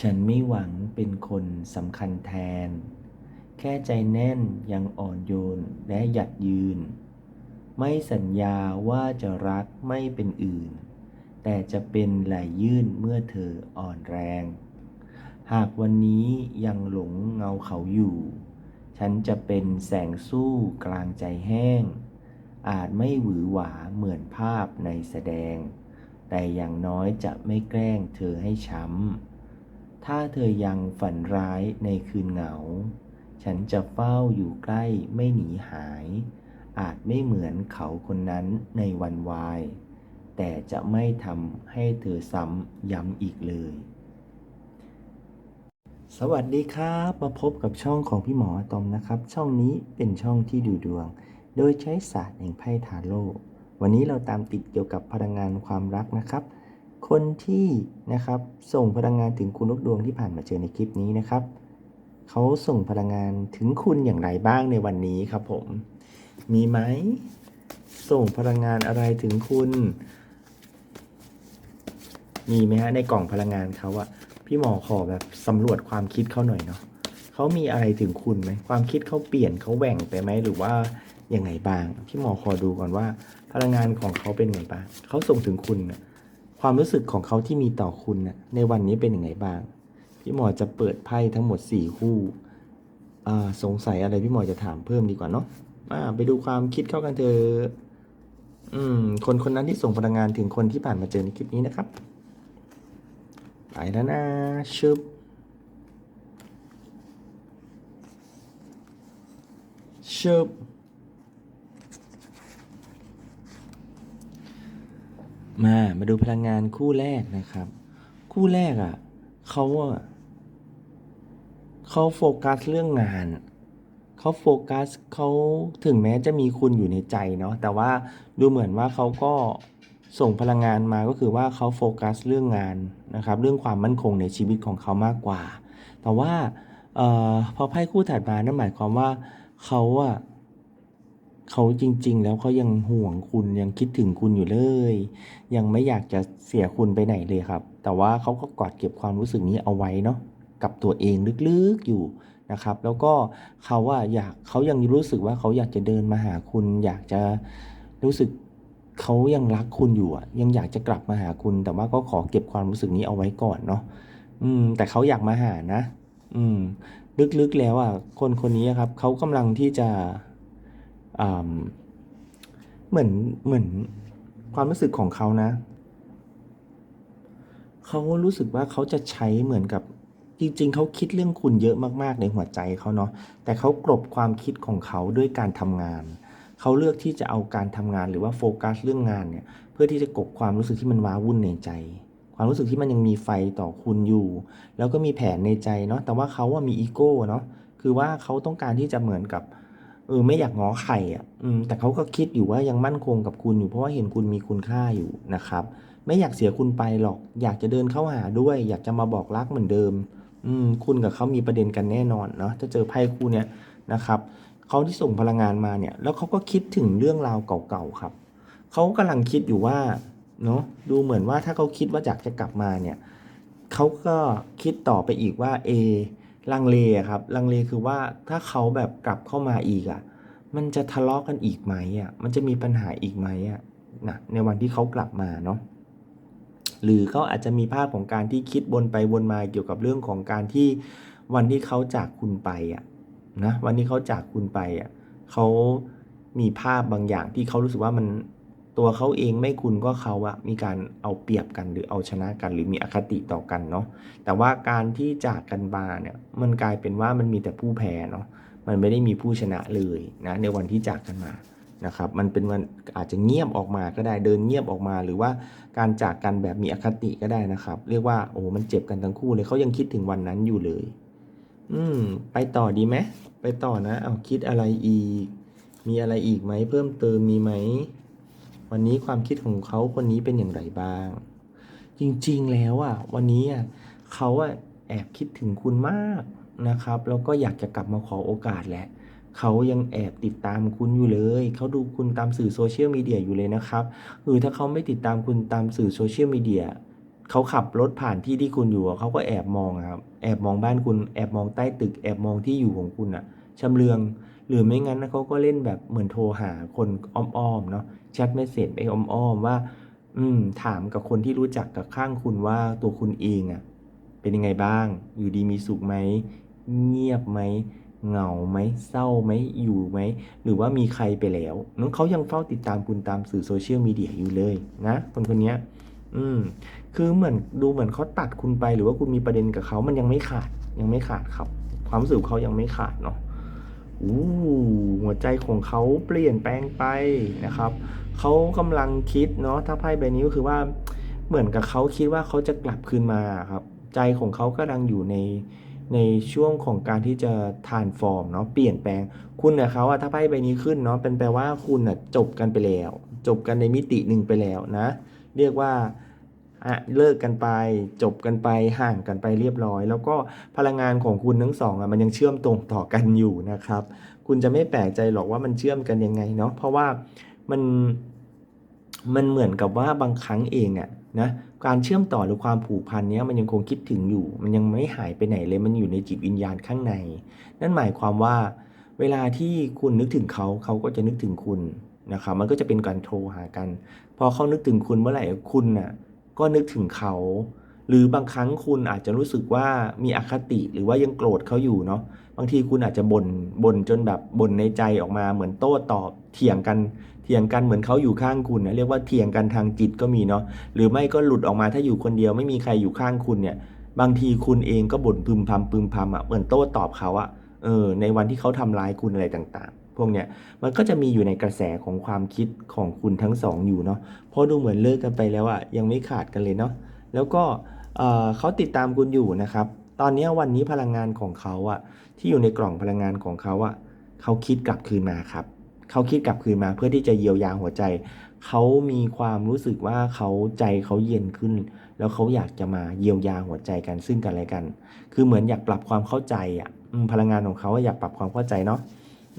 ฉันไม่หวังเป็นคนสำคัญแทน แค่ใจแน่นยังอ่อนโยนและหยัดยืน ไม่สัญญาว่าจะรักไม่เป็นอื่น แต่จะเป็นไหลยื่นเมื่อเธออ่อนแรง หากวันนี้ยังหลงเงาเขาอยู่ ฉันจะเป็นแสงสู้กลางใจแห้ง อาจไม่หวือหวาเหมือนภาพในแสดง แต่อย่างน้อยจะไม่แกล้งเธอให้ช้ำ ถ้าเธอยังฝันร้ายในคืนเหงา ฉันจะเฝ้าอยู่ใกล้ไม่หนีหาย อาจไม่เหมือนเขาคนนั้นในวันวาย แต่จะไม่ทำให้เธอซ้ำย้ำอีกเลย สวัสดีครับ มาพบกับช่องของพี่หมอตอมนะครับ ช่องนี้เป็นช่องที่ดูดวง โดยใช้ศาสตร์แห่งไพ่ทาโร่วันนี้เราตามติดเกี่ยวกับพลังงานความรักนะครับ คนที่นะครับส่งพลังงานถึงคุณลูกดวงที่ผ่านมาเจอในคลิปนี้นะครับเขาส่งพลังงานถึงคุณอย่างไรบ้างในวันนี้ครับผม มีไหม ส่งพลังงานอะไรถึงคุณ มีไหมฮะในกล่องพลังงานเขาอะพี่หมอขอแบบสำรวจความคิดเขาหน่อยเนาะเขามีอะไรถึงคุณไหมความคิดเขาเปลี่ยนเขาแหว่งไปไหมหรือว่ายังไงบ้าง พี่หมอขอดูก่อนว่า พลังงานของเขาเป็นไงบ้างเขาส่งถึงคุณน่ะ ความรู้สึกของเขาที่มีต่อคุณนะในวันนี้เป็นยังไงบ้าง พี่หมอจะเปิดไพ่ทั้งหมดสี่คู่สงสัยอะไรพี่หมอจะถามเพิ่มดีกว่าเนาะอ่าไปดูความคิดเข้ากันเถอะอืม คนคนนั้นที่ส่งพลังงานถึงคนที่ผ่านมาเจอในคลิปนี้นะครับไปแล้วนะชึบชึบ มามาดูพลังงานคู่แรกนะครับ คู่แรกอะ่ะเขาอะเขาโฟกัสเรื่องงานเขาโฟกัสเขาถึงแม้จะมีคุณอยู่ในใจเนาะแต่ว่าดูเหมือนว่าเขาก็ส่งพลังงานมาก็คือว่าเขาโฟกัสเรื่องงานนะครับ เรื่องความมั่นคงในชีวิตของเขามากกว่า แต่ว่าออพอไพ่คู่ถัดมานั่นหมายความว่าเขาอะ เขาจริง ๆ แล้วเขายังห่วงคุณยังคิดถึงคุณอยู่เลย ยังไม่อยากจะเสียคุณไปไหนเลยครับ แต่ว่าเขาก็กอดเก็บความรู้สึกนี้เอาไว้เนาะกับตัวเองลึกๆอยู่นะครับ แล้วก็เขาว่าอยากเขายังรู้สึกว่าเขาอยากจะเดินมาหาคุณ อยากจะรู้สึกเขายังรักคุณอยู่อะ ยังอยากจะกลับมาหาคุณ แต่ว่าก็ขอเก็บความรู้สึกนี้เอาไว้ก่อนเนาะอืม แต่เขาอยากมาหานะ อืม ลึกๆแล้วอะคนคนนี้ครับเขากำลังที่จะ เหมือนเหมือนความรู้สึกของเขานะ เขารู้สึกว่าเขาจะใช้เหมือนกับจริง ๆ เขาคิดเรื่องคุณเยอะมากๆในหัวใจเขาเนาะ แต่เขากลบความคิดของเขาด้วยการทำงาน เขาเลือกที่จะเอาการทำงานหรือว่าโฟกัสเรื่องงานเนี่ย เพื่อที่จะกลบความรู้สึกที่มันว้าวุ่นในใจ ความรู้สึกที่มันยังมีไฟต่อคุณอยู่ แล้วก็มีแผนในใจเนาะ แต่ว่าเขาว่ามีอีโก้เนาะ คือว่าเขาต้องการที่จะเหมือนกับ เออไม่อยากง้อใครอะอืมแต่เขาก็คิดอยู่ว่ายังมั่นคงกับคุณอยู่เพราะว่าเห็นคุณมีคุณค่าอยู่นะครับ ไม่อยากเสียคุณไปหรอก อยากจะเดินเข้าหาด้วย อยากจะมาบอกรักเหมือนเดิม อืมคุณกับเขามีประเด็นกันแน่นอนเนาะถ้าเจอไพ่คู่เนี้ยนะครับเขาที่ส่งพลังงานมาเนี่ย แล้วเขาก็คิดถึงเรื่องราวเก่าๆครับเขากำลังคิดอยู่ว่าเนาะดูเหมือนว่าถ้าเขาคิดว่าอยากจะกลับมาเนี่ยเขาก็คิดต่อไปอีกว่าเอ ลังเลครับ ลังเลคือว่าถ้าเขาแบบกลับเข้ามาอีกอะมันจะทะเลาะกันอีกไหมอะมันจะมีปัญหาอีกไหมอะนะในวันที่เขากลับมาเนาะหรือเขาอาจจะมีภาพของการที่คิดวนไปวนมาเกี่ยวกับเรื่องของการที่วันที่เขาจากคุณไปอะนะวันที่เขาจากคุณไปอะเขามีภาพบางอย่างที่เขารู้สึกว่ามัน ตัวเขาเองไม่คุณก็เขาอะมีการเอาเปรียบกันหรือเอาชนะกัน หรือมีอคติต่อกันเนาะแต่ว่าการที่จากกันมาเนี่ยมันกลายเป็นว่ามันมีแต่ผู้แพ้เนาะมันไม่ได้มีผู้ชนะเลยนะในวันที่จากกันมานะครับมันเป็นวันอาจจะเงียบออกมาก็ได้เดินเงียบออกมา หรือว่าการจากกันแบบมีอคติก็ได้นะครับ เรียกว่าโอ้มันเจ็บกันทั้งคู่เลยเขายังคิดถึงวันนั้นอยู่เลย อืม ไปต่อดีไหมไปต่อนะ เอาคิดอะไรอีก มีอะไรอีกไหมเพิ่มเติมมีไหม วันนี้ความคิดของเขาคนนี้เป็นอย่างไรบ้าง จริงๆแล้วอะวันนี้อะเขาอะแอบคิดถึงคุณมากนะครับแล้วก็อยากจะกลับมาขอโอกาสแหละเขายังแอบติดตามคุณอยู่เลย เขาดูคุณตามสื่อโซเชียลมีเดียอยู่เลยนะครับคือถ้าเขาไม่ติดตามคุณตามสื่อโซเชียลมีเดียเขาขับรถผ่านที่ที่คุณอยู่เขาก็แอบมองครับ แอบมองบ้านคุณ แอบมองใต้ตึก แอบมองที่อยู่ของคุณอะชำเลือง หรือไม่งั้นเขาก็เล่นแบบเหมือนโทรหาคนอ้อมๆเนาะแชทเมสเซจไปอ้อมๆว่า อืม ถามกับคนที่รู้จักกับข้างคุณว่าตัวคุณเองอะเป็นยังไงบ้าง อยู่ดีมีสุขไหม เงียบไหมเหงาไหมเศร้าไหมอยู่ไหม หรือว่ามีใครไปแล้วน้องเขายังเฝ้าติดตามคุณตามสื่อโซเชียลมีเดียอยู่เลยนะคนคนนี้อืม คือเหมือนดูเหมือนเขาตัดคุณไป หรือว่าคุณมีประเด็นกับเขามันยังไม่ขาดยังไม่ขาดครับ ความรู้สึกเขายังไม่ขาดเนาะ หัวใจของเขาเปลี่ยนแปลงไปนะครับ เขากำลังคิดเนาะถ้าไพ่ใบนี้ก็คือว่าเหมือนกับเขาคิดว่าเขาจะกลับคืนมาครับ ใจของเขากำลังอยู่ในในช่วงของการที่จะทานฟอร์มเนาะเปลี่ยนแปลงคุณกับเขาอะถ้าไพ่ใบนี้ขึ้นเนาะเป็นแปลว่าคุณอะจบกันไปแล้ว จบกันในมิติหนึ่งไปแล้วนะ เรียกว่า เลิกกันไปจบกันไปห่างกันไปเรียบร้อย แล้วก็พลังงานของคุณทั้งสองอะมันยังเชื่อมตรงต่อกันอยู่นะครับ คุณจะไม่แปลกใจหรอกว่ามันเชื่อมกันยังไงเนาะเพราะว่ามันมันเหมือนกับว่าบางครั้งเองอะนะการเชื่อมต่อหรือความผูกพันเนี้ยมันยังคงคิดถึงอยู่ มันยังไม่หายไปไหนเลยมันอยู่ในจิตวิญญาณข้างใน นั่นหมายความว่า เวลาที่คุณนึกถึงเขาเขาก็จะนึกถึงคุณนะครับมันก็จะเป็นการโทรหากัน พอเขานึกถึงคุณเมื่อไหร่คุณน่ะ ก็นึกถึงเขา หรือบางครั้งคุณอาจจะรู้สึกว่ามีอคติหรือว่ายังโกรธเขาอยู่เนาะบางทีคุณอาจจะบน่นบ่นจนแบบบ่นในใจออกมาเหมือนโต้ตอบเถียงกันเถียงกันเหมือนเขาอยู่ข้างคุณนะเรียกว่าเถียงกันทางจิตก็มีเนาะหรือไม่ก็หลุดออกมาถ้าอยู่คนเดียวไม่มีใครอยู่ข้างคุณเนี่ยบางทีคุณเองก็บ่นพึมพำพึมพำอะเหมือนโต้ตอบเขาอะเออในวันที่เขาทำร้ายคุณอะไรต่างๆ พวกเนี้ยมันก็จะมีอยู่ในกระแสของความคิดของคุณทั้งสองอยู่เนาะเพราะดูเหมือนเลิกกันไปแล้วอะยังไม่ขาดกันเลยเนาะแล้วก็เขาติดตามคุณอยู่นะครับ ตอนนี้วันนี้พลังงานของเขาอะที่อยู่ในกล่องพลังงานของเขาอะเขาคิดกลับคืนมาครับเขาคิดกลับคืนมาเพื่อที่จะเยียวยาหัวใจ เขามีความรู้สึกว่าเขาใจเขาเย็นขึ้น แล้วเขาอยากจะมาเยียวยาหัวใจกันซึ่งกันและกัน คือเหมือนอยากปรับความเข้าใจอะพลังงานของเขาอยากปรับความเข้าใจเนาะ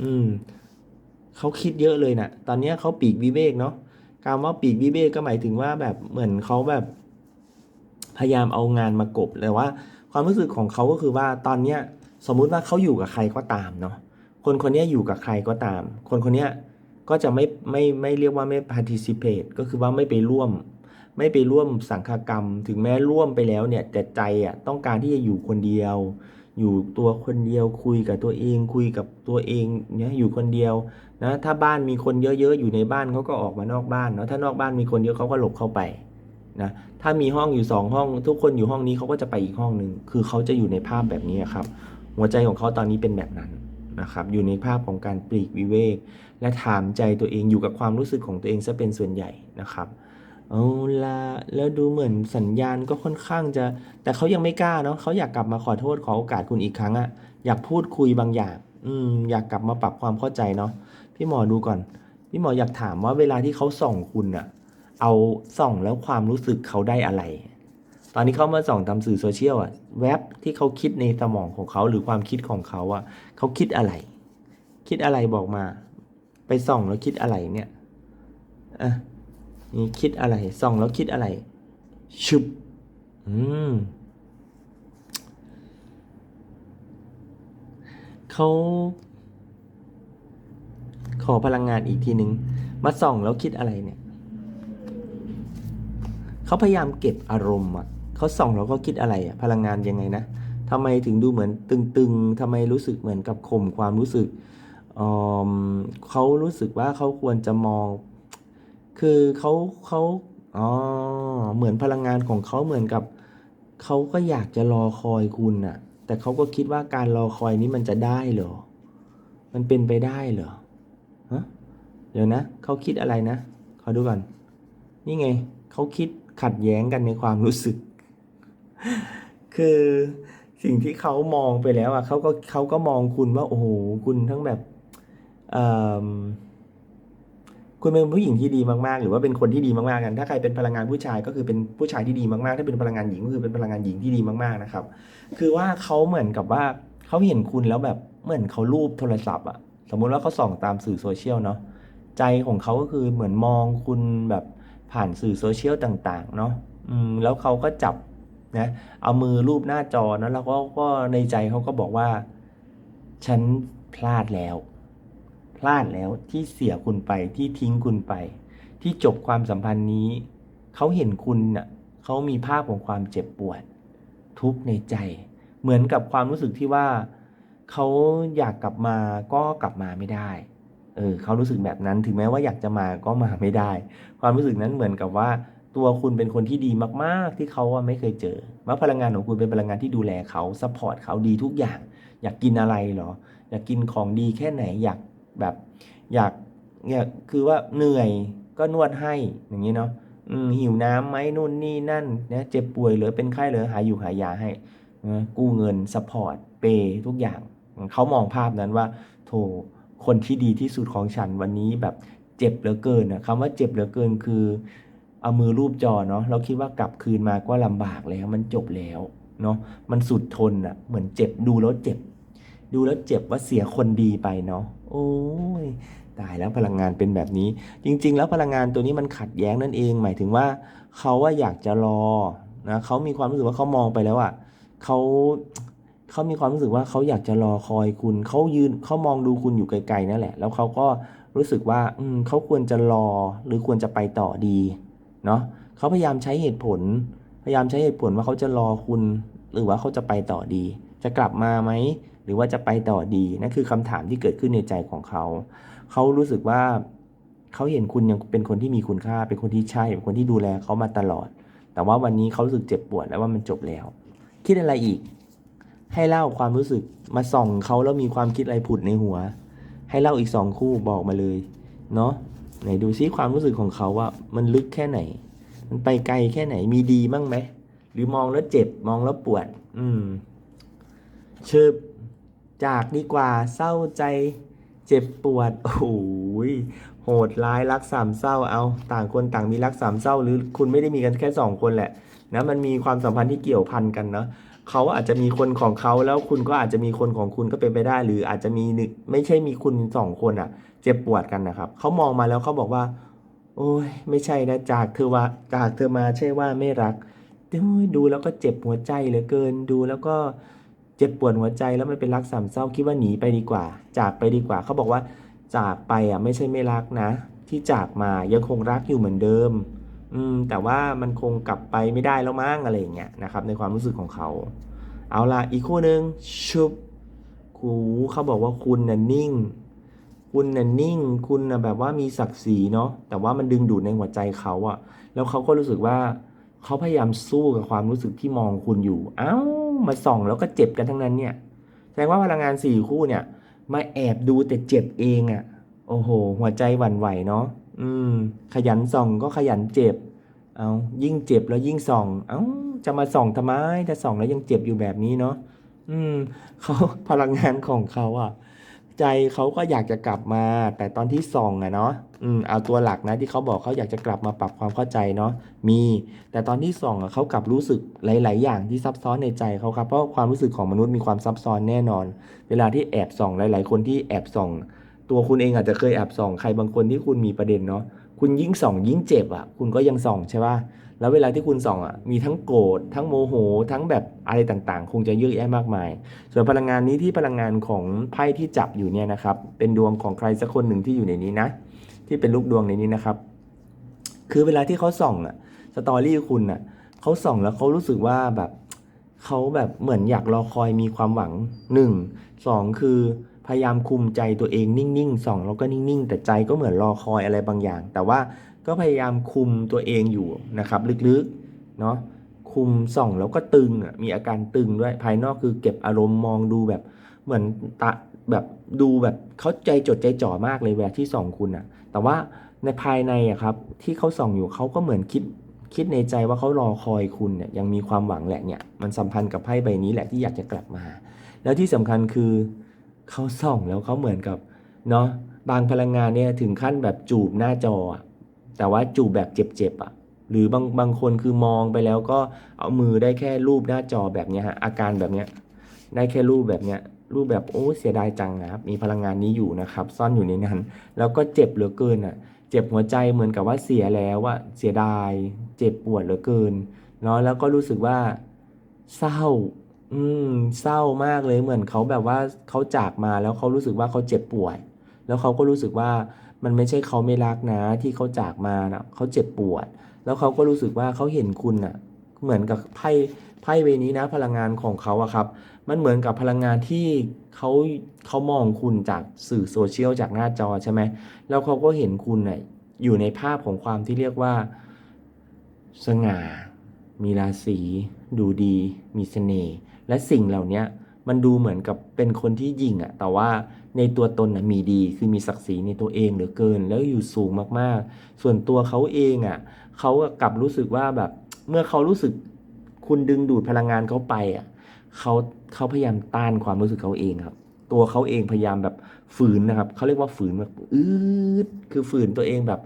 อืมเขาคิดเยอะเลยนะ่ะ ตอนนี้เขาปีกวิเวกเนาะการว่าปีกวิเวกก็หมายถึงว่าแบบเหมือนเขาแบบ พยายามเอางานมากบแต่ว่า ความรู้สึกของเขาก็คือว่าตอนเนี้ย สมมุติว่าเขาอยู่กับใครก็ตามเนาะคนคนนี้อยู่กับใครก็ตาม คนคนนี้ก็จะไม่ไม่ไม่เรียกว่าไม่ participate ก็คือว่าไม่ไปร่วม ไม่ไปร่วมสังฆกรรม ถึงแม้ร่วมไปแล้วเนี่ยแต่ใจอะต้องการที่จะอยู่คนเดียว อยู่ตัวคนเดียวคุยกับตัวเองคุยกับตัวเองเนี่ยอยู่คนเดียวนะถ้าบ้านมีคนเยอะๆอยู่ในบ้านเขาก็ออกมานอกบ้านเนาะถ้านอกบ้านมีคนเยอะเขาก็หลบเข้าไปนะถ้ามีห้องอยู่สองห้อง ทุกคนอยู่ห้องนี้เขาก็จะไปอีกห้องหนึ่งคือเขาจะอยู่ในภาพแบบนี้ครับ หัวใจของเขาตอนนี้เป็นแบบนั้นนะครับอยู่ในภาพของการปลีกวิเวก และถามใจตัวเองอยู่กับความรู้สึกของตัวเองซะเป็นส่วนใหญ่นะครับ เอาละแล้วดูเหมือนสัญญาณก็ค่อนข้างจะ แต่เขายังไม่กล้าเนาะเขาอยากกลับมาขอโทษขอโอกาสคุณอีกครั้งอะอยากพูดคุยบางอย่าง อืม อยากกลับมาปรับความเข้าใจเนาะพี่หมอดูก่อน พี่หมออยากถามว่าเวลาที่เขาส่องคุณอะเอาส่องแล้วความรู้สึกเขาได้อะไร ตอนนี้เขามาส่องตามสื่อโซเชียลอะแว็บที่เขาคิดในสมองของเขาหรือความคิดของเขาอะเขาคิดอะไร คิดอะไรบอกมา ไปส่องแล้วคิดอะไรเนี่ยอะ นี่คิดอะไรส่องแล้วคิดอะไรชุบอืมเขาขอพลังงานอีกทีหนึ่งมาส่องแล้วคิดอะไรเนี่ยเขาพยายามเก็บอารมณ์อะเขาส่องแล้วก็คิดอะไรอะพลังงานยังไงนะทำไมถึงดูเหมือนตึงๆทำไมรู้สึกเหมือนกับข่มความรู้สึกอืมเขารู้สึกว่าเขาควรจะมอง คือเขาเขาอ๋อเหมือนพลังงานของเขาเหมือนกับเขาก็อยากจะรอคอยคุณน่ะ แต่เขาก็คิดว่าการรอคอยนี้มันจะได้เหรอ มันเป็นไปได้เหรอฮะเดี๋ยวนะเขาคิดอะไรนะขอดูก่อนนี่ไงเขาคิดขัดแย้งกันในความรู้สึก คือสิ่งที่เขามองไปแล้วอะเขาก็เขาก็มองคุณว่า โอ้โห คุณทั้งแบบเอ่อ คุณเป็นผู้หญิงที่ดีมากๆ หรือว่าเป็นคนที่ดีมากๆกัน ถ้าใครเป็นพลังงานผู้ชายก็คือเป็นผู้ชายที่ดีมากๆ ถ้าเป็นพลังงานหญิงก็คือเป็นพลังงานหญิงที่ดีมากๆนะครับ คือว่าเขาเหมือนกับว่าเขาเห็นคุณแล้วแบบเหมือนเขารูปโทรศัพท์อะสมมุติว่าเขาส่องตามสื่อโซเชียลเนาะใจของเขาก็คือเหมือนมองคุณแบบผ่านสื่อโซเชียลต่าง ๆ เนาะอืมแล้วเขาก็จับนะเอามือรูปหน้าจอนะแล้วก็ก็ในใจเขาก็บอกว่า ฉันพลาดแล้ว พลาดแล้วที่เสียคุณไปที่ทิ้งคุณไป ที่จบความสัมพันธ์นี้เขาเห็นคุณน่ะเขามีภาพของความเจ็บปวด ทุกในใจ เหมือนกับความรู้สึกที่ว่าเขาอยากกลับมาก็กลับมาไม่ได้เออเขารู้สึกแบบนั้นถึงแม้ว่าอยากจะมาก็มาไม่ได้ ความรู้สึกนั้นเหมือนกับว่าตัวคุณเป็นคนที่ดีมากๆ ที่เขาไม่เคยเจอว่าพลังงานของคุณเป็นพลังงานที่ดูแลเขาซัพพอร์ตเขาดีทุกอย่าง อยากกินอะไรเหรอ อยากกินของดีแค่ไหน อยาก แบบอยากเนี่ยคือว่าเหนื่อยก็นวดให้อย่างนี้เนาะหิวน้ำไหมนู่นนี่นั่นนะเจ็บป่วยหรือเป็นไข้หรือหาอยู่หายาให้กู้เงินซัพพอร์ตเปย์ทุกอย่างเขามองภาพนั้นว่า โถคนที่ดีที่สุดของฉันวันนี้แบบเจ็บเหลือเกินนะคำว่าเจ็บเหลือเกินคือ เอามือรูปจอเนาะเราคิดว่ากลับคืนมาก็ลำบากแล้วมันจบแล้วเนาะมันสุดทนอะเหมือนเจ็บดูแล้วเจ็บ ดูแล้วเจ็บว่าเสียคนดีไปเนาะโอ้ยตายแล้วพลังงานเป็นแบบนี้ จริง ๆ แล้วพลังงานตัวนี้มันขัดแย้งนั่นเอง หมายถึงว่าเขาว่าอยากจะรอนะเขามีความรู้สึกว่าเขามองไปแล้วอะเขาเขามีความรู้สึกว่าเขาอยากจะรอคอยคุณเขายืนเขามองดูคุณอยู่ไกลๆนั่นแหละ แล้วเขาก็รู้สึกว่าอืมเขาควรจะรอหรือควรจะไปต่อดีเนาะเขาพยายามใช้เหตุผล พยายามใช้เหตุผลว่าเขาจะรอคุณ หรือว่าเขาจะไปต่อดี จะกลับมาไหม หรือว่าจะไปต่อดีนั่นคือคำถามที่เกิดขึ้นในใจของเขา เขารู้สึกว่าเขาเห็นคุณยังเป็นคนที่มีคุณค่า เป็นคนที่ใช่ เป็นคนที่ดูแลเขามาตลอด แต่ว่าวันนี้เขารู้สึกเจ็บปวดแล้วว่ามันจบแล้ว คิดอะไรอีก ให้เล่าความรู้สึกมาส่องเขาแล้วมีความคิดอะไรผุดในหัว ให้เล่าอีกสองคู่บอกมาเลยเนาะไหนดูซิความรู้สึกของเขาว่ามันลึกแค่ไหน มันไปไกลแค่ไหนมีดีบ้างไหมหรือมองแล้วเจ็บมองแล้วปวด อืมชึบ จากดีกว่าเศร้าใจเจ็บปวดโอ้โหยโหดร้ายรักสามเศร้าเอาต่างคนต่างมีรักสามเศร้า หรือคุณไม่ได้มีกันแค่สองคนแหละนะมันมีความสัมพันธ์ที่เกี่ยวพันกันเนาะเขาอาจจะมีคนของเขาแล้วคุณก็อาจจะมีคนของคุณก็เป็นไปได้ หรืออาจจะมีหนึ่งไม่ใช่มีคุณสองคนอะเจ็บปวดกันนะครับเขามองมาแล้วเขาบอกว่า โอ้ยไม่ใช่นะจากเธอว่าจากเธอมาใช่ว่าไม่รักดูแล้วก็เจ็บหัวใจเหลือเกินดูแล้วก็ เจ็บปวดหัวใจแล้วมันเป็นรักสามเศร้าคิดว่าหนีไปดีกว่า จากไปดีกว่าเขาบอกว่า จากไปอะไม่ใช่ไม่รักนะ ที่จากมายังคงรักอยู่เหมือนเดิม อืม แต่ว่ามันคงกลับไปไม่ได้แล้วมั้งอะไรอย่างเงี้ยนะครับ ในความรู้สึกของเขา เอาล่ะอีกคู่หนึ่งชุบคูเขาบอกว่าคุณน่ะนิ่ง คุณน่ะนิ่ง คุณน่ะแบบว่ามีศักดิ์ศรีเนาะแต่ว่ามันดึงดูดในหัวใจเขาอะแล้วเขาก็รู้สึกว่าเขาพยายามสู้กับความรู้สึกที่มองคุณอยู่ เอ้า มาส่องแล้วก็เจ็บกันทั้งนั้นเนี่ย แสดงว่าพลังงานสี่คู่เนี่ย มาแอบดูแต่เจ็บเองอะโอ้โห หัวใจหวั่นไหวเนาะ อืม ขยันส่องก็ขยันเจ็บ เอายิ่งเจ็บแล้วยิ่งส่อง เอ้า จะมาส่องทำไมจะส่องแล้วยังเจ็บอยู่แบบนี้เนาะ อืม เขาพลังงานของเขาอะ ใจเขาก็อยากจะกลับมา แต่ตอนที่ส่องอะเนาะอืมเอาตัวหลักนะที่เขาบอกเขาอยากจะกลับมาปรับความเข้าใจเนาะมี แต่ตอนที่ส่องอะเขากลับรู้สึกหลาย ๆ อย่างที่ซับซ้อนในใจเขาครับเพราะความรู้สึกของมนุษย์มีความซับซ้อนแน่นอน เวลาที่แอบส่องหลาย ๆ คนที่แอบส่อง ตัวคุณเองอาจจะเคยแอบส่องใครบางคนที่คุณมีประเด็นเนาะคุณยิ่งส่องยิ่งเจ็บอะคุณก็ยังส่องใช่ป่ะ แล้วเวลาที่คุณส่องอะมีทั้งโกรธทั้งโมโห ทั้งแบบอะไรต่างๆ คงจะเยอะแยะมากมาย ส่วนพลังงานนี้ที่พลังงานของไพ่ที่จับอยู่เนี่ยนะครับ เป็นดวงของใครสักคนหนึ่งที่อยู่ในนี้นะ ที่เป็นลูกดวงในนี้นะครับ คือเวลาที่เขาส่องอะสตอรี่คุณอะเขาส่องแล้วเขารู้สึกว่าแบบเขาแบบเหมือนอยากรอคอยมีความหวังหนึ่งสองคือพยายามคุมใจตัวเองนิ่งๆส่องแล้วก็นิ่งๆ แต่ใจก็เหมือนรอคอยอะไรบางอย่าง แต่ว่า ก็พยายามคุมตัวเองอยู่นะครับลึกๆเนาะคุมส่องแล้วก็ตึงอะมีอาการตึงด้วยภายนอกคือเก็บอารมณ์มองดูแบบเหมือนตะแบบดูแบบเขาใจจดใจจ่อมากเลยเวลาที่ส่องคุณอะ แต่ว่าในภายในอะครับที่เขาส่องอยู่เขาก็เหมือนคิดคิดในใจว่าเขารอคอยคุณเนี่ยยังมีความหวังแหละเนี่ยมันสัมพันธ์กับไพ่ใบนี้แหละที่อยากจะกลับมา แล้วที่สำคัญคือเขาส่องแล้วเขาเหมือนกับเนาะบางพลังงานเนี่ยถึงขั้นแบบจูบหน้าจออะ แต่ว่าจูบแบบเจ็บๆอะหรือบางบางคนคือมองไปแล้วก็เอามือได้แค่รูปหน้าจอแบบนี้ฮะอาการแบบเนี้ยได้แค่รูปแบบเนี้ยรูปแบบโอ้เสียดายจังนะครับมีพลังงานนี้อยู่นะครับ ซ่อนอยู่ในนั้น แล้วก็เจ็บเหลือเกินอะ เจ็บหัวใจเหมือนกับว่าเสียแล้วอะเสียดาย เจ็บปวดเหลือเกินเนาะแล้วก็รู้สึกว่า เศร้า อืม เศร้ามากเลยเหมือนเขาแบบว่าเขาจากมาแล้วเขารู้สึกว่าเขาเจ็บปวยแล้วเขาก็รู้สึกว่า มันไม่ใช่เขาไม่รักนะที่เขาจากมานะเขาเจ็บปวด แล้วเขาก็รู้สึกว่าเขาเห็นคุณน่ะเหมือนกับไพ่ไพ่เวนี้นะพลังงานของเขาอะครับ มันเหมือนกับพลังงานที่เขาเขามองคุณจากสื่อโซเชียลจากหน้าจอใช่ไหมแล้วเขาก็เห็นคุณน่ะอยู่ในภาพของความที่เรียกว่า สง่า มีราศีดูดี มีเสน่ห์และสิ่งเหล่านี้ มันดูเหมือนกับเป็นคนที่ยิงอะแต่ว่าในตัวตนนะมีดีคือมีศักดิ์ศรีในตัวเองเหลือเกินแล้วอยู่สูงมากๆ ส่วนตัวเขาเองอะเขากลับรู้สึกว่าแบบเมื่อเขารู้สึกคุณดึงดูดพลังงานเขาไปอะเขาเขาพยายามต้านความรู้สึกเขาเองครับ ตัวเขาเองพยายามแบบฝืนนะครับเขาเรียกว่าฝืนแบบอืดคือฝืนตัวเองแบบ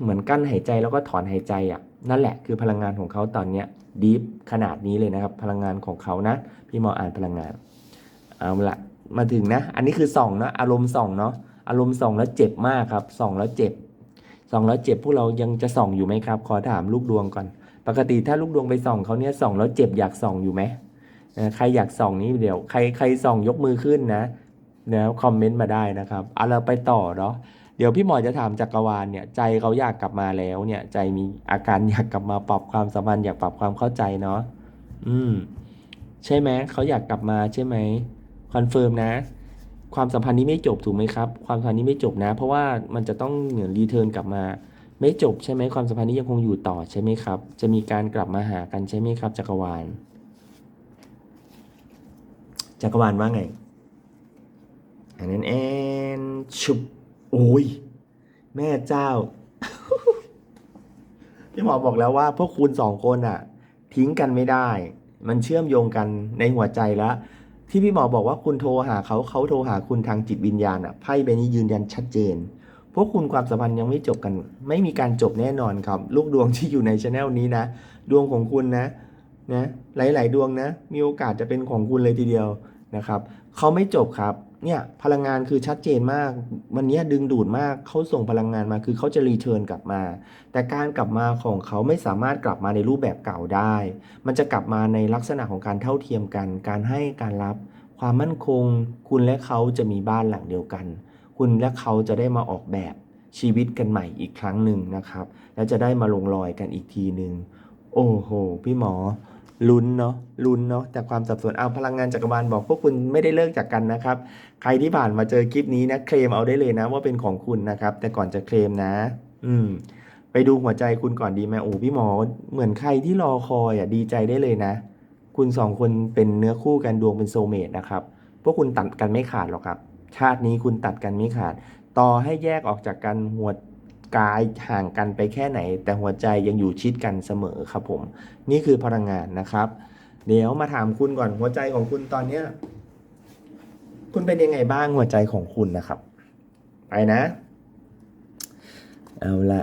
เหมือนกั้นหายใจแล้วก็ถอนหายใจอะนั่นแหละคือพลังงานของเขาตอนเนี้ย ดีฟขนาดนี้เลยนะครับ พลังงานของเขานะ พี่หมออ่านพลังงาน เอาละมาถึงนะ อันนี้คือส่องเนาะอารมณ์ส่องเนาะอารมณ์ส่องแล้วเจ็บมากครับส่องแล้วเจ็บส่องแล้วเจ็บพวกเรายังจะส่องอยู่ไหมครับ ขอถามลูกดวงก่อน ปกติถ้าลูกดวงไปส่องเขาเนี่ยส่องแล้วเจ็บอยากส่องอยู่ไหมใครอยากส่องนี้เดี๋ยวใครใครส่องยกมือขึ้นนะแล้วคอมเมนต์มาได้นะครับเอาเราไปต่อเนาะ เดี๋ยวพี่หมอจะถามจักรวาลเนี่ยใจเขาอยากกลับมาแล้วเนี่ย ใจมีอาการอยากกลับมาปรับความสัมพันธ์อยากปรับความเข้าใจเนาะอืม ใช่ไหมเขาอยากกลับมาใช่ไหมคอนเฟิร์มนะ ความสัมพันธ์นี้ไม่จบถูกไหมครับ ความสัมพันธ์นี้ไม่จบนะ เพราะว่ามันจะต้องเหมือนรีเทิร์นกลับมา ไม่จบใช่ไหมความสัมพันธ์นี้ยังคงอยู่ต่อใช่ไหมครับ จะมีการกลับมาหากันใช่ไหมครับ จักรวาล จักรวาลว่าไงอันนั้นแอนชุบ โอ้ย แม่เจ้า พี่หมอบอกแล้วว่า พวกคุณสองคนอะทิ้งกันไม่ได้ มันเชื่อมโยงกันในหัวใจแล้ว ที่พี่หมอบอกว่าคุณโทรหาเขาเขาโทรหาคุณทางจิตวิญญาณอะไพ่ใบนี้ยืนยันชัดเจน พวกคุณความสัมพันธ์ยังไม่จบกัน ไม่มีการจบแน่นอนครับ ลูกดวงที่อยู่ในช anel นี้นะ ดวงของคุณนะนะหลาย ๆ ดวงนะ มีโอกาสจะเป็นของคุณเลยทีเดียวนะครับ เขาไม่จบครับ เนี่ยพลังงานคือชัดเจนมาก วันนี้ดึงดูดมากเขาส่งพลังงานมาคือเขาจะรีเทิร์นกลับมา แต่การกลับมาของเขาไม่สามารถกลับมาในรูปแบบเก่าได้ มันจะกลับมาในลักษณะของการเท่าเทียมกัน การให้การรับ ความมั่นคง คุณและเขาจะมีบ้านหลังเดียวกัน คุณและเขาจะได้มาออกแบบชีวิตกันใหม่อีกครั้งหนึ่งนะครับ แล้วจะได้มาลงรอยกันอีกทีหนึ่งโอ้โห พี่หมอ ลุ้นเนาะลุ้นเนาะแต่ความสับสนเอาพลังงานจักรวาลบอกพวกคุณไม่ได้เลิกจากกันนะครับ ใครที่ผ่านมาเจอคลิปนี้นะเคลมเอาได้เลยนะว่าเป็นของคุณนะครับ แต่ก่อนจะเคลมนะ อืม ไปดูหัวใจคุณก่อนดีไหมโอ้พี่หมอ เหมือนใครที่รอคอยอะดีใจได้เลยนะ คุณสองคนเป็นเนื้อคู่กันดวงเป็นโซเมตนะครับ พวกคุณตัดกันไม่ขาดหรอกครับ ชาตินี้คุณตัดกันไม่ขาด ต่อให้แยกออกจากกันหัว กายห่างกันไปแค่ไหน แต่หัวใจยังอยู่ชิดกันเสมอครับผม นี่คือพลังงานนะครับ เดี๋ยวมาถามคุณก่อนหัวใจของคุณตอนเนี้ยคุณเป็นยังไงบ้างหัวใจของคุณนะครับ ไปนะ เอาละ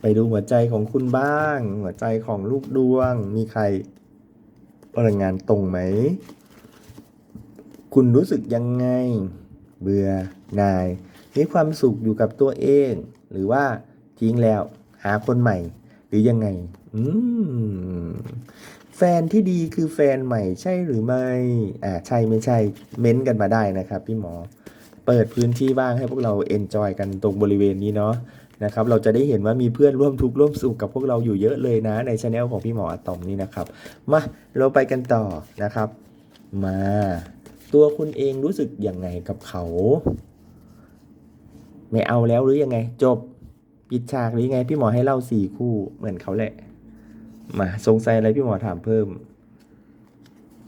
ไปดูหัวใจของคุณบ้าง หัวใจของลูกดวง มีใครพลังงานตรงไหม คุณรู้สึกยังไง เบื่อหน่าย มีความสุขอยู่กับตัวเอง หรือว่า ทิ้งแล้ว หาคนใหม่ หรือยังไง อืมแฟนที่ดีคือแฟนใหม่ใช่หรือไม่ อ่าใช่ไม่ใช่ เม้นต์กันมาได้นะครับพี่หมอ เปิดพื้นที่บ้างให้พวกเราเอนจอยกันตรงบริเวณนี้เนาะนะครับ เราจะได้เห็นว่ามีเพื่อนร่วมทุกข์ร่วมสุขกับพวกเราอยู่เยอะเลยนะ ในช anel ของพี่หมออะตอมนี่นะครับ มาเราไปกันต่อนะครับ มา ตัวคุณเองรู้สึกยังไงกับเขา ไม่เอาแล้วหรือยังไง จบ ปิดฉากหรือไง พี่หมอให้เล่าสี่คู่เหมือนเขาแหละ มาสงสัยอะไรพี่หมอถามเพิ่ม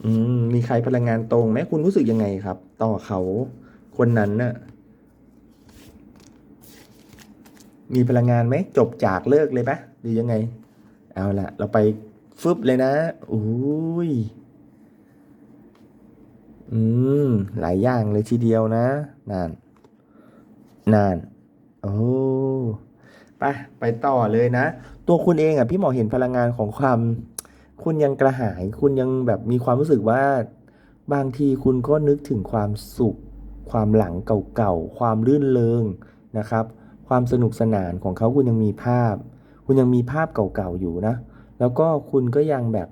อืมมีใครพลังงานตรงไหมคุณรู้สึกยังไงครับ ต่อเขาคนนั้นน่ะ มีพลังงานไหมจบจากเลิกเลยปะหรือยังไง เอาละเราไปฟึบเลยนะอุ้ยอืม หลายอย่างเลยทีเดียวนะนานนาน โอ้ ไปไปต่อเลยนะ ตัวคุณเองอะพี่หมอเห็นพลังงานของความ คุณยังกระหาย คุณยังแบบมีความรู้สึกว่า บางทีคุณก็นึกถึงความสุข ความหลังเก่าๆ ความรื่นเริงนะครับ ความสนุกสนานของเขาคุณยังมีภาพ คุณยังมีภาพเก่าๆอยู่นะ แล้วก็คุณก็ยังแบบ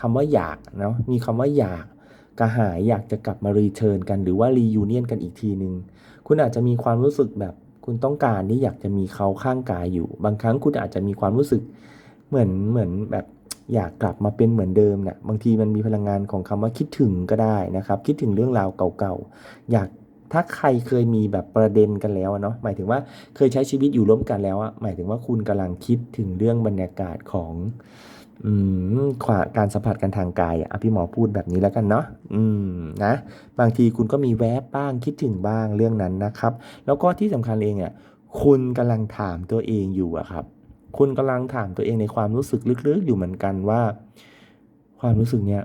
คำว่าอยากเนาะมีคำว่าอยากกระหายอยากจะกลับมารีเทิร์นกันหรือว่ารียูเนียนกันอีกทีนึง คุณอาจจะมีความรู้สึกแบบ คุณต้องการที่อยากจะมีเขาข้างกายอยู่ บางครั้งคุณอาจจะมีความรู้สึกเหมือนเหมือนแบบอยากกลับมาเป็นเหมือนเดิมเนี่ยบางทีมันมีพลังงานของคำว่าคิดถึงก็ได้นะครับ คิดถึงเรื่องราวเก่าๆอยากถ้าใครเคยมีแบบประเด็นกันแล้วเนาะหมายถึงว่าเคยใช้ชีวิตอยู่ร่วมกันแล้วอะหมายถึงว่าคุณกำลังคิดถึงเรื่องบรรยากาศของ อืมควาการสัมผัสกันทางกายอะพี่หมอพูดแบบนี้แล้วกันเนาะอืมนะ บางทีคุณก็มีแวบบ้างคิดถึงบ้างเรื่องนั้นนะครับ แล้วก็ที่สำคัญเองอะคุณกำลังถามตัวเองอยู่อะครับ คุณกำลังถามตัวเองในความรู้สึกลึกๆอยู่เหมือนกันว่า ความรู้สึกเนี้ย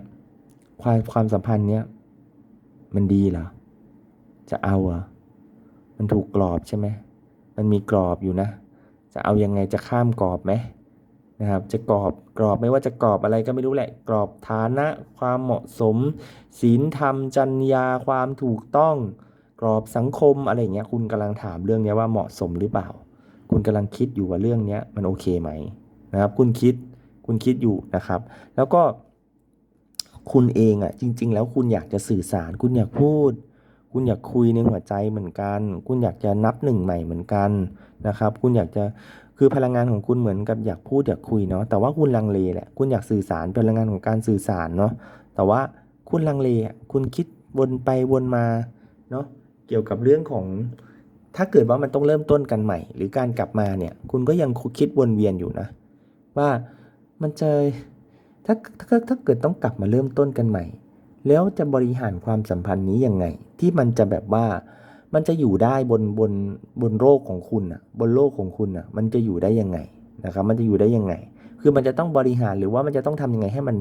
ความความสัมพันธ์เนี้ยมันดีเหรอจะเอาเหรอมันถูกกรอบใช่ไหมมันมีกรอบอยู่นะ จะเอายังไงจะข้ามกรอบไหม นะครับจะกรอบกรอบไม่ว่าจะกรอบอะไรก็ไม่รู้แหละ กรอบฐานะ ความเหมาะสมศีลธรรม จรรยาความถูกต้อง กรอบสังคมอะไรเงี้ยคุณกำลังถามเรื่องนี้ว่าเหมาะสมหรือเปล่า คุณกำลังคิดอยู่ว่าเรื่องนี้มันโอเคไหมนะครับ คุณคิดคุณคิดอยู่นะครับ แล้วก็ คุณเองอะจริง ๆ แล้วคุณอยากจะสื่อสาร คุณอยากพูด คุณอยากคุยในหัวใจเหมือนกัน คุณอยากจะนับหนึ่งใหม่เหมือนกันนะครับ คุณอยากจะ คือพลังงานของคุณเหมือนกับอยากพูดอยากคุยเนาะแต่ว่าคุณลังเลแหละคุณอยากสื่อสารพลังงานของการสื่อสารเนาะแต่ว่าคุณลังเลอคุณคิดวนไปวนมาเนาะเกี่ยวกับเรื่องของ ถ้าเกิดว่ามันต้องเริ่มต้นกันใหม่ หรือการกลับมาเนี่ย คุณก็ยังคิดวนเวียนอยู่นะ ว่ามันจะถ้าถ้าถ้าเกิดต้องกลับมาเริ่มต้นกันใหม่ แล้วจะบริหารความสัมพันธ์นี้ยังไง ที่มันจะแบบว่า มันจะอยู่ได้บนบนบนโลกของคุณอะบนโลกของคุณอะมันจะอยู่ได้ยังไงนะครับมันจะอยู่ได้ยังไง คือมันจะต้องบริหารหรือว่ามันจะต้องทำยังไงให้มัน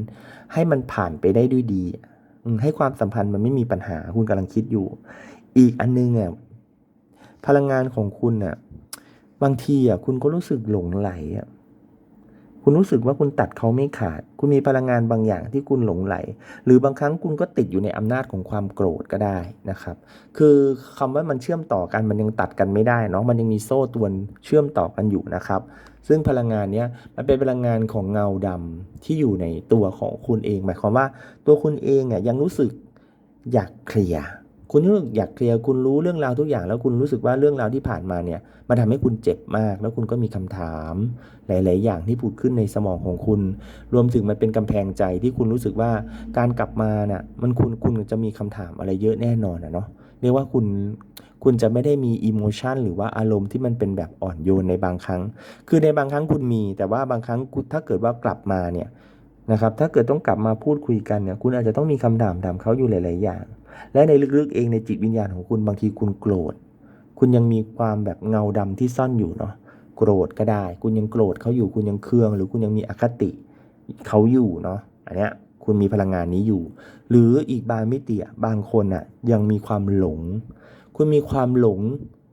ให้มันผ่านไปได้ด้วยดี ให้ความสัมพันธ์มันไม่มีปัญหาคุณกำลังคิดอยู่ อีกอันนึงอะพลังงานของคุณอะบางทีอะคุณก็รู้สึกหลงไหลอะ คุณรู้สึกว่าคุณตัดเขาไม่ขาด คุณมีพลังงานบางอย่างที่คุณหลงไหล หรือบางครั้งคุณก็ติดอยู่ในอำนาจของความโกรธก็ได้นะครับ คือคำว่ามันเชื่อมต่อกันมันยังตัดกันไม่ได้เนาะ มันยังมีโซ่ตรวนเชื่อมต่อกันอยู่นะครับ ซึ่งพลังงานเนี้ยมันเป็นพลังงานของเงาดำที่อยู่ในตัวของคุณเอง หมายความว่าตัวคุณเองอะยังรู้สึกอยากเคลียร์ คุณรู้สึกอยากเคลียร์คุณรู้เรื่องราวทุกอย่าง แล้วคุณรู้สึกว่าเรื่องราวที่ผ่านมาเนี่ยมันทำให้คุณเจ็บมาก แล้วคุณก็มีคำถาม หลาย ๆ อย่างที่ผุดขึ้นในสมองของคุณ รวมถึงมันเป็นกำแพงใจที่คุณรู้สึกว่าการกลับมาน่ะมันคุณคุณจะมีคำถามอะไรเยอะแน่นอนนะเนาะเรียกว่าคุณคุณจะไม่ได้มีอิโมชันหรือว่าอารมณ์ที่มันเป็นแบบอ่อนโยนในบางครั้ง คือในบางครั้งคุณมี แต่ว่าบางครั้งถ้าเกิดว่ากลับมาเนี่ยนะครับถ้าเกิดต้องกลับมาพูดคุยกันเนี่ยคุณอาจจะต้องมีคำถามถามเขาอยู่หลาย ๆ อย่าง และในลึกๆเองในจิตวิญญาณของคุณบางทีคุณโกรธ คุณยังมีความแบบเงาดำที่ซ่อนอยู่เนาะโกรธก็ได้ คุณยังโกรธเขาอยู่คุณยังเคือง หรือคุณยังมีอคติเขาอยู่เนาะอันเนี้ยคุณมีพลังงานนี้อยู่ หรืออีกบางมิติบางคนอะยังมีความหลง คุณมีความหลง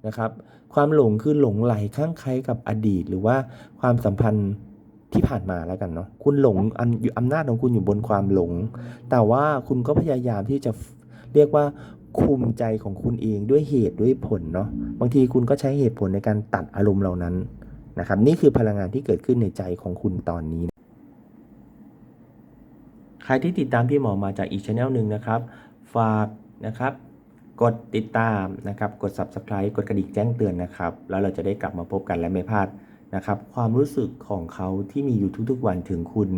นะครับ ความหลงคือหลงไหลข้างใครกับอดีต หรือว่าความสัมพันธ์ที่ผ่านมาแล้วกันเนาะคุณหลงอำอำนาจของคุณอยู่บนความหลง แต่ว่าคุณก็พยายามที่จะ เรียกว่าคุมใจของคุณเองด้วยเหตุด้วยผลเนาะบางทีคุณก็ใช้เหตุผลในการตัดอารมณ์เหล่านั้นนะครับ นี่คือพลังงานที่เกิดขึ้นในใจของคุณตอนนี้ ใครที่ติดตามพี่หมอมาจากอีกช anel หนึ่งนะครับ ฝากนะครับ กดติดตามนะครับ กด subscribe กดกระดิ่งแจ้งเตือนนะครับ แล้วเราจะได้กลับมาพบกันและไม่พลาด นะครับความรู้สึกของเขาที่มีอยู่ทุกๆวันถึงคุณ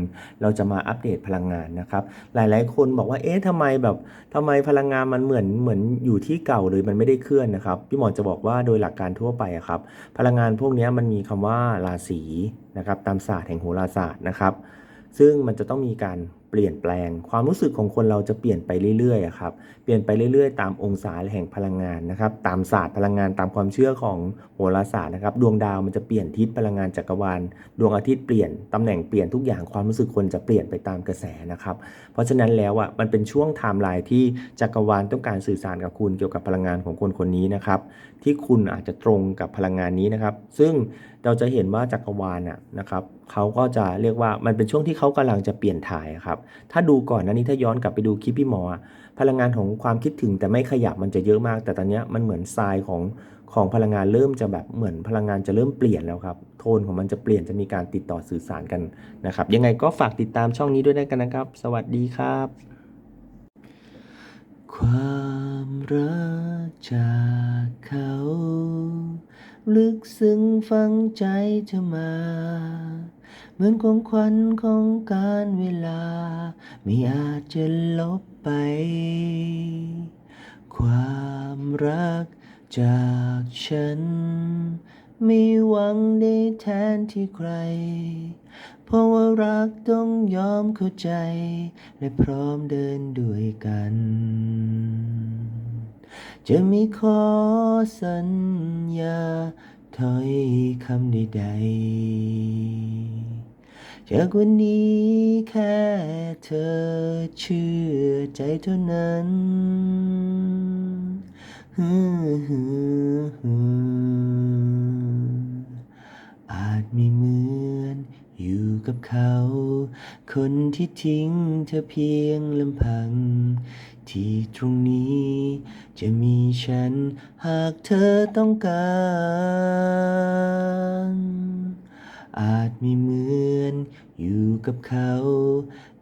เราจะมาอัปเดตพลังงานนะครับ หลายๆ คนบอกว่าเอ๊ะทำไมแบบทำไมพลังงานมันเหมือนเหมือนอยู่ที่เก่าเลยมันไม่ได้เคลื่อนนะครับ พี่หมอจะบอกว่าโดยหลักการทั่วไปอะครับ พลังงานพวกนี้มันมีคำว่าราศีนะครับตามศาสตร์แห่งโหราศาสตร์นะครับ ซึ่งมันจะต้องมีการ เปลี่ยนแปลง ความรู้สึกของคนเราจะเปลี่ยนไปเรื่อยๆครับเปลี่ยนไปเรื่อยๆ ตามองศาแห่งพลังงานนะครับตามศาสตร์พลังงานตามความเชื่อของโหราศาสตร์นะครับดวงดาวมันจะเปลี่ยนทิศพลังงานจักรวาลดวงอาทิตย์เปลี่ยนตำแหน่งเปลี่ยนทุกอย่างความรู้สึกคนจะเปลี่ยนไปตามกระแสนะครับเพราะฉะนั้นแล้วอะมันเป็นช่วงไทม์ไลน์ที่จักรวาลต้องการสื่อสารกับคุณเกี่ยวกับพลังงานของคนคนนี้นะครับที่คุณอาจจะตรงกับพลังงานนี้นะครับ ซึ่งเราจะเห็นว่าจักรวาลน่ะนะครับเขาก็จะเรียกว่ามันเป็นช่วงที่เขากำลังจะเปลี่ยนถ่ายครับ ถ้าดูก่อนนะนี้ถ้าย้อนกลับไปดูคลิปพี่หมอ พลังงานของความคิดถึงแต่ไม่ขยับมันจะเยอะมาก แต่ตอนนี้มันเหมือนทรายของของพลังงานเริ่มจะแบบเหมือนพลังงานจะเริ่มเปลี่ยนแล้วครับ โทนของมันจะเปลี่ยนจะมีการติดต่อสื่อสารกันนะครับ ยังไงก็ฝากติดตามช่องนี้ด้วยนะกันนะครับ สวัสดีครับ ความรักจากเขา ลึกซึ้งฝังใจเธอมา เหมือนของขวัญของการเวลา ไม่อาจจะลบไป ความรักจากฉัน ไม่หวังได้แทนที่ใคร เพราะว่ารักต้องยอมเข้าใจ และพร้อมเดินด้วยกัน จะไม่ขอสัญญาถ้อยคำใดๆจากวันนี้แค่เธอเชื่อใจเท่านั้นอาจไม่เหมือน อยู่กับเขา คนที่ทิ้งเธอเพียงลำพัง ที่ตรงนี้ จะมีฉันหากเธอต้องการ อาจไม่เหมือนอยู่กับเขา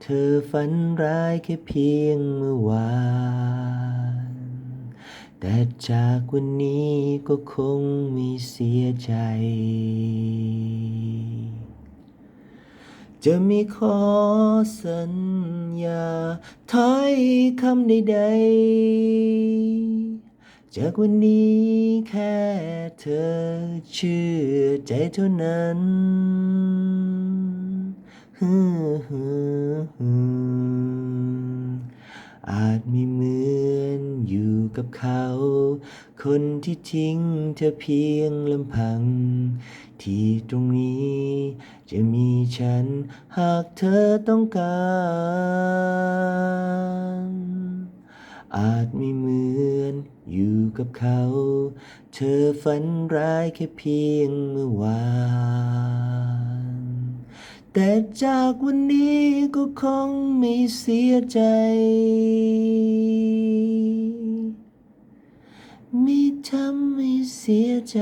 เธอฝันร้ายแค่เพียงเมื่อวานแต่จากวันนี้ก็คงไม่เสียใจ จะม่ขอสัญญาถ้อยคำใดๆ จากวันนี้แค่เธอเชื่อใจเท่านั้นอาจไม่เหมือนอยู่กับเขา คนที่ทิ้งเธอเพียงลำพัง ที่ตรงนี้ จะมีฉันหากเธอต้องการ อาจไม่เหมือนอยู่กับเขา เธอฝันร้ายแค่เพียงเมื่อวานแต่จากวันนี้ก็คงไม่เสียใจ ไม่ทำให้เสียใจ